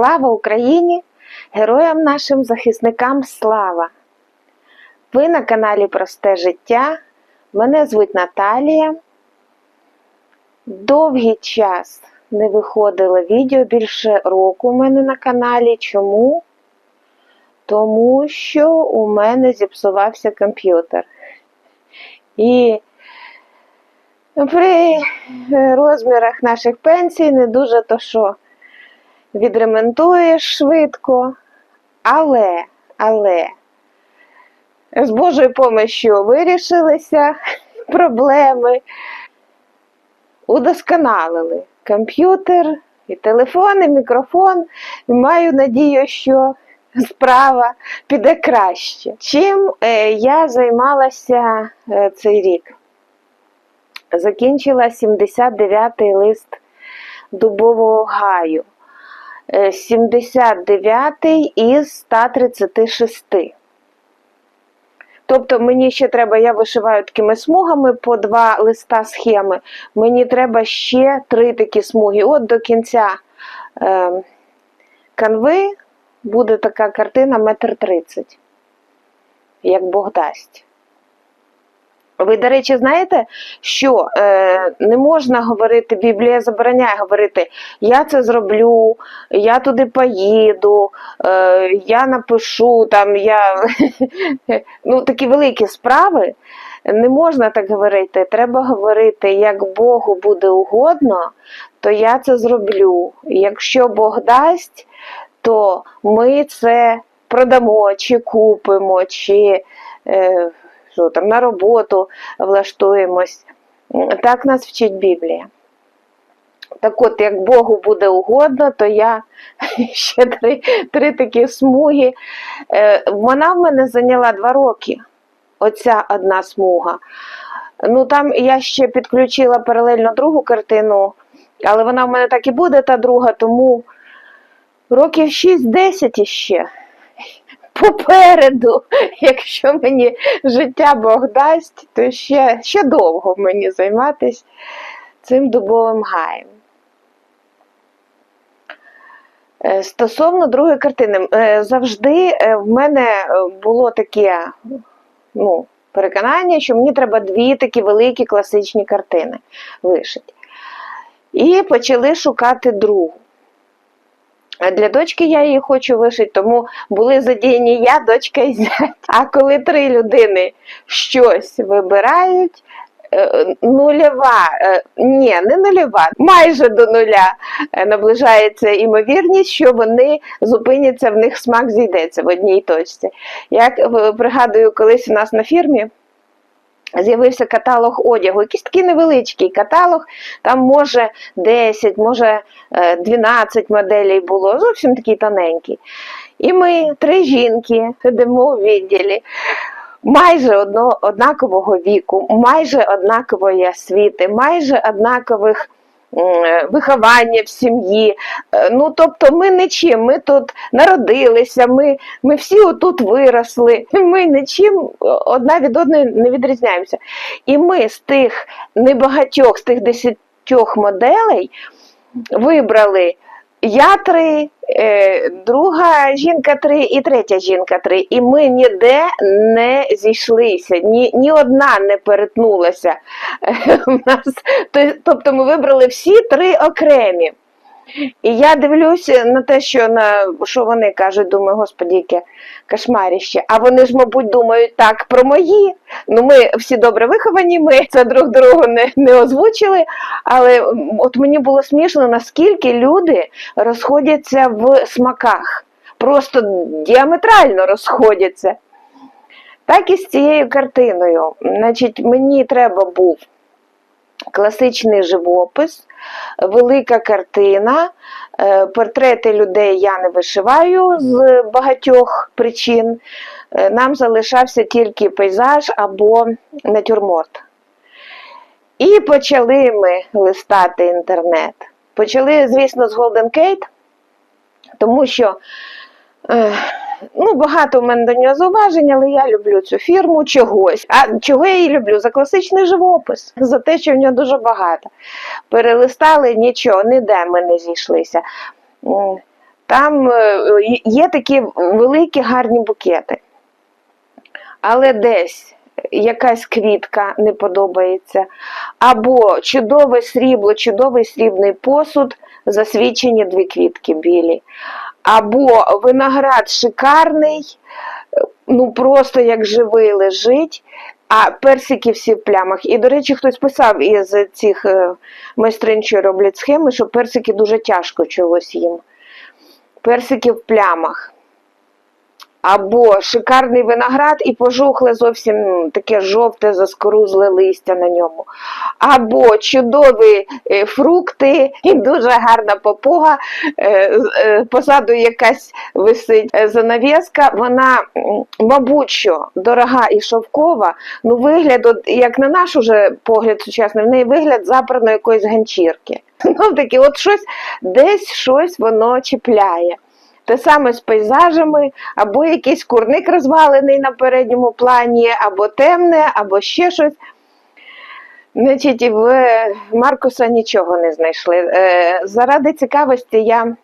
Слава Україні! Героям нашим захисникам слава! Ви на каналі Просте життя. Мене звуть Наталія. Довгий час не виходило відео більше року у мене на каналі. Чому? Тому що у мене зіпсувався комп'ютер. І при розмірах наших пенсій не дуже то що відремонтуєш швидко. Але, але з Божою помощю вирішилися проблеми, удосконалили комп'ютер, і телефон, і мікрофон. Маю надію, що справа піде краще. Чим е, я займалася е, цей рік? Закінчила 79-й лист дубового гаю. Е, 79 із 136. Тобто мені ще треба, я вишиваю такими смугами по два листа схеми. Мені треба ще три такі смуги. От до кінця е, канви буде така картина метр тридцять, як Бог дасть. Ви, до речі, знаєте, що е, не можна говорити, Біблія забороняє говорити, я це зроблю, я туди поїду, е, я напишу, там, я... ну, такі великі справи. Не можна так говорити. Треба говорити, як Богу буде угодно, то я це зроблю. Якщо Бог дасть, то ми це продамо, чи купимо, чи. Е, що там на роботу влаштуємось. Так нас вчить Біблія. Так от, як Богу буде угодно, то я ще три три такі смуги. Е, Вона в мене зайняла два роки. Оця одна смуга. Ну там я ще підключила паралельно другу картину, але вона в мене так і буде, та друга, тому років 6-10 іще попереду, якщо мені життя Бог дасть, то ще, ще довго мені займатися цим дубовим гаєм. Е, Стосовно другої картини, е, завжди е, в мене було таке ну, переконання, що мені треба дві такі великі класичні картини вишити. І почали шукати другу. Для дочки я її хочу вишити, тому були задіяні я, дочка і зять. А коли три людини щось вибирають, е, нульова, е, ні, не нульова, майже до нуля е, наближається імовірність, що вони зупиняться, в них смак зійдеться в одній точці. Як пригадую, колись у нас на фірмі. З'явився каталог одягу, якийсь такий невеличкий каталог, там може 10, може 12 моделей було, зовсім такий тоненький. І ми, три жінки, сидимо у відділі, майже одно, однакового віку, майже однакової освіти, майже однакових виховання в сім'ї. Ну, тобто ми нічим, ми тут народилися, ми ми всі отут виросли, ми нічим одна від одної не відрізняємося. І ми з тих небагатьох, з тих десятьох моделей вибрали. Я три, друга жінка три і третя жінка три. І ми ніде не зійшлися, ні ні одна не перетнулася. Тобто ми вибрали всі три окремі. І я дивлюся на те, що на що вони кажуть, думаю, господі, яке кошмаріще. А вони ж, мабуть, думають так про мої. Ну, ми всі добре виховані, ми це друг другу не, не озвучили. Але от мені було смішно, наскільки люди розходяться в смаках. Просто діаметрально розходяться. Так і з цією картиною. Значить, мені треба був класичний живопис, велика картина. Е, портрети людей я не вишиваю з багатьох причин. Е, нам залишався тільки пейзаж або натюрморт. І почали ми листати інтернет. Почали, звісно, з Golden Kate, тому що. Ну, багато в мене до нього зауважень, але я люблю цю фірму чогось. А чого я її люблю? За класичний живопис, за те, що в нього дуже багато. Перелистали нічого, ніде ми не зійшлися. Там е, є такі великі гарні букети. Але десь якась квітка не подобається, або чудове срібло, чудовий срібний посуд, засвічені дві квітки білі, або виноград шикарний, ну просто як живий лежить, а персики всі в плямах. І, до речі, хтось писав із цих е, майстрин, що роблять схеми, що персики дуже тяжко чогось їм. Персики в плямах. Або шикарний виноград і пожухле зовсім таке жовте, заскорузле листя на ньому. Або чудові е, фрукти і дуже гарна попуга. е, е, Позаду якась висить занавіска. Вона, мабуть, що дорога і шовкова, ну вигляд, як на наш уже погляд сучасний, в неї вигляд запраної якоїсь ганчірки. Ну, таке, от щось, десь щось воно чіпляє. Те саме з пейзажами, або якийсь курник розвалений на передньому плані, або темне, або ще щось. Значить, в Маркуса нічого не знайшли. Е, Заради цікавості я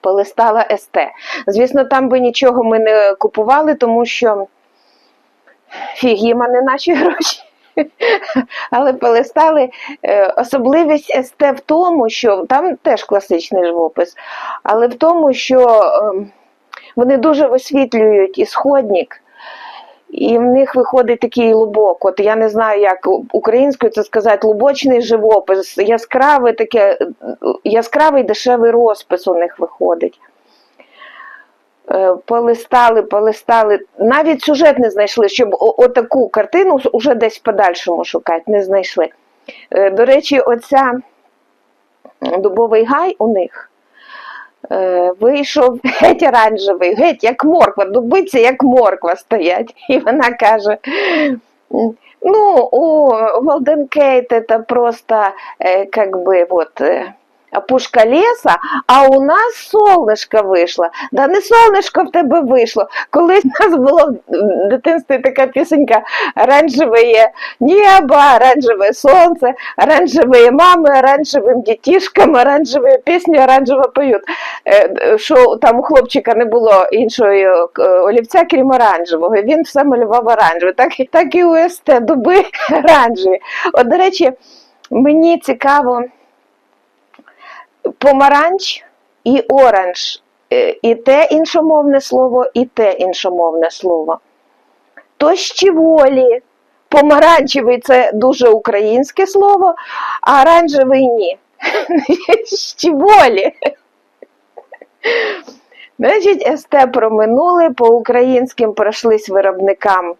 полистала СТ. Звісно, там би нічого ми не купували, тому що фіг їм, а не наші гроші. Але полистали Е, особливість СТ в тому, що там теж класичний живопис, але в тому, що ем, вони дуже висвітлюють ісходник, і в них виходить такий лубок. От я не знаю, як українською це сказати, лубочний живопис, яскравий, таке, е, яскравий дешевий розпис у них виходить. Е, Полистали, полистали. Навіть сюжет не знайшли, щоб отаку картину уже десь в подальшому шукати, не знайшли. Е, До речі, оця дубовий гай у них е, вийшов геть оранжевий, геть як морква, дубиці як морква стоять. І вона каже: ну, у Голден Кейт це просто е, как бы, вот, е, опушка леса, а у нас солнышко вийшло. Да не солнышко в тебе вийшло. Колись у нас було в дитинстві така пісенька оранжеве небо, оранжеве сонце, оранжевые мами, оранжевим дітішкам, оранжеві пісні оранжево поють. Е, д- Що там у хлопчика не було іншої е, олівця, крім оранжевого. Він все малював оранжеве. Так, і- так і у СТ дуби оранжеві. От, до речі, мені цікаво помаранч і оранж. Е, І те іншомовне слово, і те іншомовне слово. То щеволі. Помаранчевий це дуже українське слово, а оранжевий ні. Щеволі. Значить, СТ проминули, по українським пройшлись виробникам.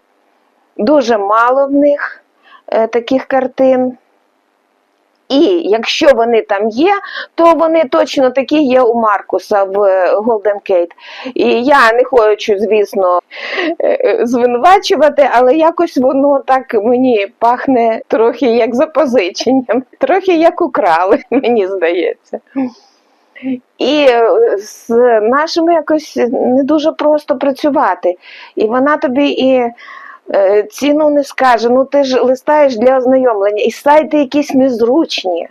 Дуже мало в них е, таких картин. І якщо вони там є, то вони точно такі є у Маркуса в е, Golden Gate. І я не хочу, звісно, е, е, звинувачувати, але якось воно так мені пахне трохи як запозиченням, трохи як украли, мені здається. І з нашими якось не дуже просто працювати. І вона тобі і ціну не скаже. Ну ти ж листаєш для ознайомлення, і сайти якісь незручні.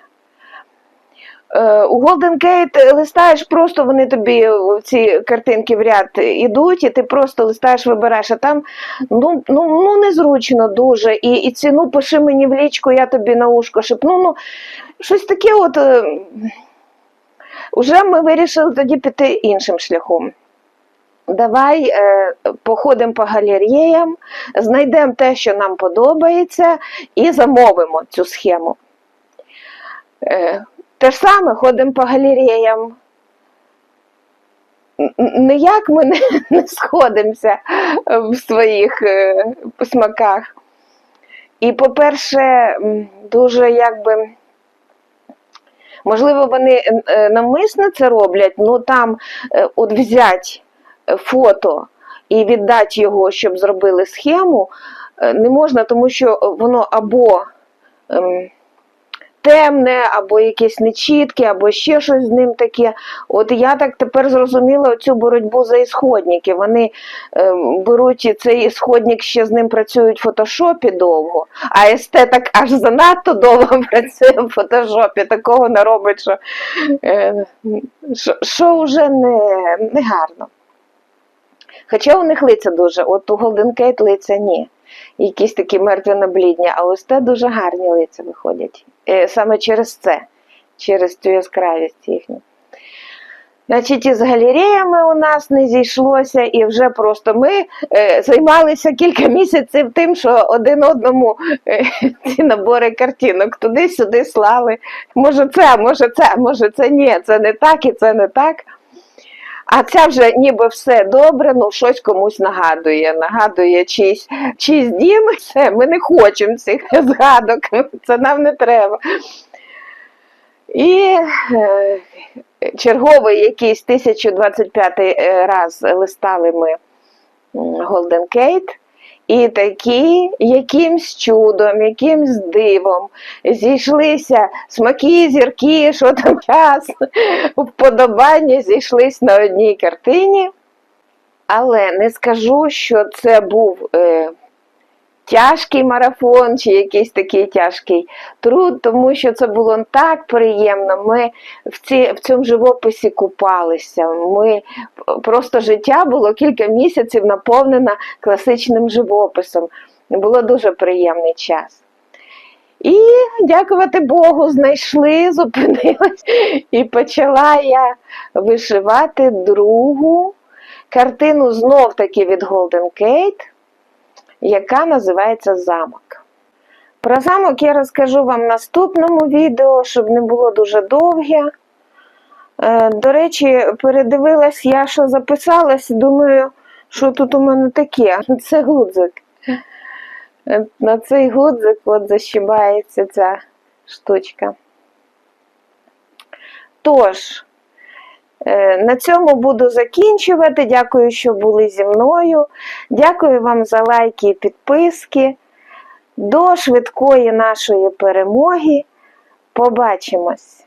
Е, У Golden Gate листаєш просто, вони тобі ці картинки в ряд ідуть, і ти просто листаєш, вибираєш, а там ну, ну, ну незручно дуже. І, і ціну пиши мені в лічку, я тобі на ушко шепну. Ну, щось таке от. е, Уже ми вирішили тоді піти іншим шляхом. Давай е, походимо по галереям, знайдемо те, що нам подобається, і замовимо цю схему. Е, те ж саме ходимо по галереям. Ніяк ми не, не сходимося в своїх е, смаках. І, по-перше, дуже якби. Можливо, вони е, навмисно це роблять, ну там е, от взять фото і віддати його, щоб зробили схему, е, не можна, тому що воно або ем, темне, або якесь нечітке, або ще щось з ним таке. От я так тепер зрозуміла цю боротьбу за ісходники. Вони е, беруть цей ісходник, ще з ним працюють в фотошопі довго, а естетик аж занадто довго працює в фотошопі. Такого не робить, що, е, що, що вже не, не гарно. Хоча у них лиця дуже, от у Golden Kate лиця ні. Якісь такі мертві наблідні, а ось те дуже гарні лиця виходять. Е, Саме через це, через цю яскравість їхню. Значить, із галереями у нас не зійшлося, і вже просто ми е, займалися кілька місяців тим, що один одному е, ці набори картинок туди-сюди слали. Може це, може це, може це ні, це не так і це не так. А це вже ніби все добре, ну щось комусь нагадує. Нагадує чийсь, чийсь дім, все, ми не хочемо цих згадок, це нам не треба. І е, черговий якийсь 1025 е, раз листали ми Голден Kate. І такі якимсь чудом, якимсь дивом зійшлися смаки, зірки, що там час, вподобання зійшлись на одній картині. Але не скажу, що це був е, тяжкий марафон чи якийсь такий тяжкий труд, тому що це було так приємно. Ми в, ці, в цьому живописі купалися. Ми просто життя було кілька місяців наповнено класичним живописом. Було дуже приємний час. І дякувати Богу, знайшли, зупинилась і почала я вишивати другу картину знов таки від Golden Kate, яка називається Замок. Про замок я розкажу вам в наступному відео, щоб не було дуже довге. Е, До речі, передивилась я, що записалась, думаю, що тут у мене таке. Це гудзик. Е, На цей гудзик от защибається ця штучка. Тож, на цьому буду закінчувати. Дякую, що були зі мною. Дякую вам за лайки і підписки. До швидкої нашої перемоги. Побачимось!